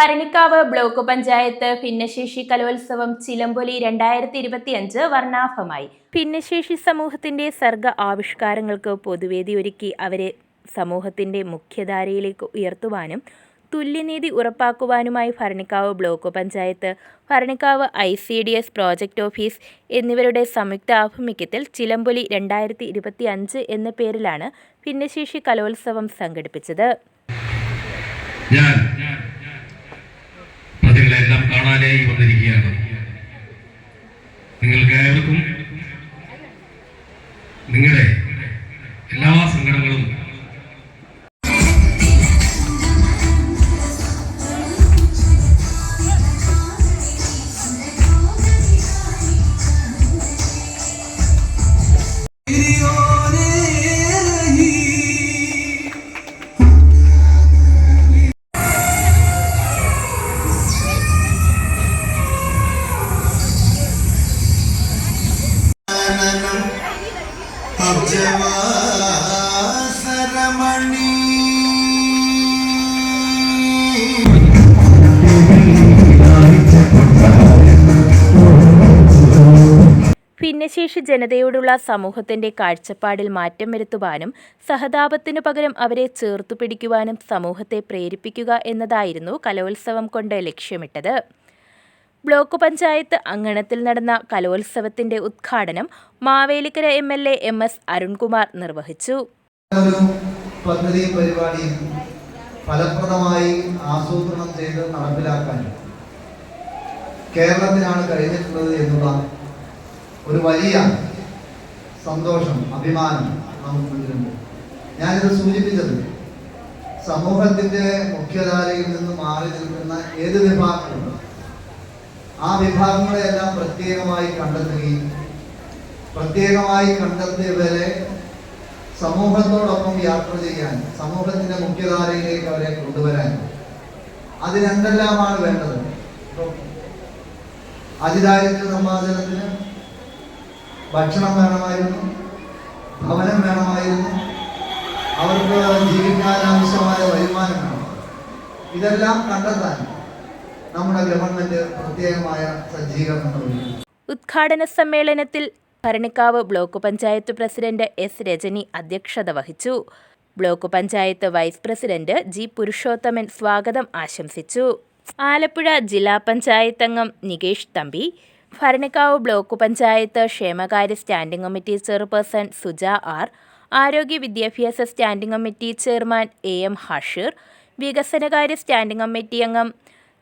Bharanikkavu block panchayat ഭിന്നശേഷി കലോത്സവം ചിലമ്പൊലി രണ്ടായിരത്തി ഇരുപത്തിയഞ്ച് വർണാഭമായി. ഭിന്നശേഷി സമൂഹത്തിന്റെ സർഗ ആവിഷ്കാരങ്ങൾക്ക് പൊതുവേദി ഒരുക്കി അവരെ സമൂഹത്തിന്റെ മുഖ്യധാരയിലേക്ക് ഉയർത്തുവാനും തുല്യനീതി ഉറപ്പാക്കുവാനുമായി Bharanikkavu block panchayat Bharanikkavu I C D S project office എന്നിവരുടെ സംയുക്ത ആഭിമുഖ്യത്തിൽ ചിലമ്പൊലി രണ്ടായിരത്തി ഇരുപത്തി അഞ്ച് എന്ന പേരിലാണ് ഭിന്നശേഷി കലോത്സവം സംഘടിപ്പിച്ചത്. ഞാൻ കാണാനായി വന്നിരിക്കുകയാണ് നിങ്ങൾക്ക് ഏവർക്കും നിങ്ങളുടെ അബ്ജവാസരമണി ഭിന്നശേഷി ജനതയോടുള്ള സമൂഹത്തിന്റെ കാഴ്ചപ്പാടിൽ മാറ്റം വരുത്തുവാനും സഹതാപത്തിനു പകരം അവരെ ചേർത്തു പിടിക്കുവാനും സമൂഹത്തെ പ്രേരിപ്പിക്കുക എന്നതായിരുന്നു കലോത്സവം കൊണ്ട് ലക്ഷ്യമിട്ടത്. ബ്ലോക്ക് പഞ്ചായത്ത് അങ്കണത്തിൽ നടന്ന കലോത്സവത്തിന്റെ ഉദ്ഘാടനം Mavelikkara M L A M S Arunkumar നിർവഹിച്ചു. പദ്ധതി പരിപാടിയും ഫലപ്രദമായി ആസൂത്രണം ചെയ്ത് നടപ്പിലാക്കാൻ കേരളത്തിനാണ് കഴിഞ്ഞിട്ടുള്ളത് എന്നുള്ള ഒരു വലിയ സന്തോഷം അഭിമാനം നമുക്ക് മുന്നിലുണ്ട് ഞാനിത് സൂചിപ്പിച്ചത് സമൂഹത്തിന്റെ മുഖ്യധാരയിൽ നിന്ന് മാറി നിൽക്കുന്ന ഏത് വിഭാഗങ്ങളുണ്ട് ആ വിഭാഗങ്ങളെല്ലാം പ്രത്യേകമായി കണ്ടെത്തുകയും പ്രത്യേകമായി കണ്ടെത്തിയവരെ സമൂഹത്തോടൊപ്പം യാത്ര ചെയ്യാൻ സമൂഹത്തിന്റെ മുഖ്യധാരയിലേക്ക് അവരെ കൊണ്ടുവരാൻ അതിനെന്തെല്ലാമാണ് വേണ്ടത്. അതിദാരിദ്ര്യ നിർമ്മാർജനത്തിന് ഭക്ഷണം വേണമായിരുന്നു ഭവനം വേണമായിരുന്നു അവർക്ക് ജീവിക്കാൻ ആവശ്യമായ വരുമാനം വേണം. ഇതെല്ലാം കണ്ടെത്താൻ നമ്മുടെ ഗവൺമെന്റ് പ്രത്യേകമായ സജ്ജീകരണം ഉദ്ഘാടന സമ്മേളനത്തിൽ Bharanikkavu block panchayat president S Rajani അധ്യക്ഷത വഹിച്ചു. Block panchayat vice president G Purushothaman സ്വാഗതം ആശംസിച്ചു. ആലപ്പുഴ ജില്ലാ പഞ്ചായത്ത് അംഗം നികേഷ് തമ്പി ഭരണിക്കാവ് ബ്ലോക്ക് പഞ്ചായത്ത് ക്ഷേമകാര്യ standing committee chairperson Suja R ആരോഗ്യ വിദ്യാഭ്യാസ standing committee chairman A M Hashir വികസനകാര്യ സ്റ്റാൻഡിംഗ് കമ്മിറ്റി അംഗം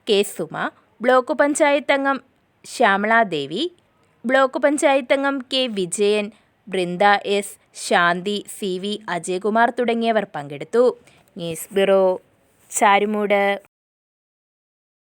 കെ സുമ ബ്ലോക്ക് പഞ്ചായത്ത് അംഗം ശ്യാമളാദേവി ബ്ലോക്ക് പഞ്ചായത്ത് അംഗം K Vijayan Brinda S Shanthi C V Ajayakumar തുടങ്ങിയവർ പങ്കെടുത്തു. News bureau Charummoodu.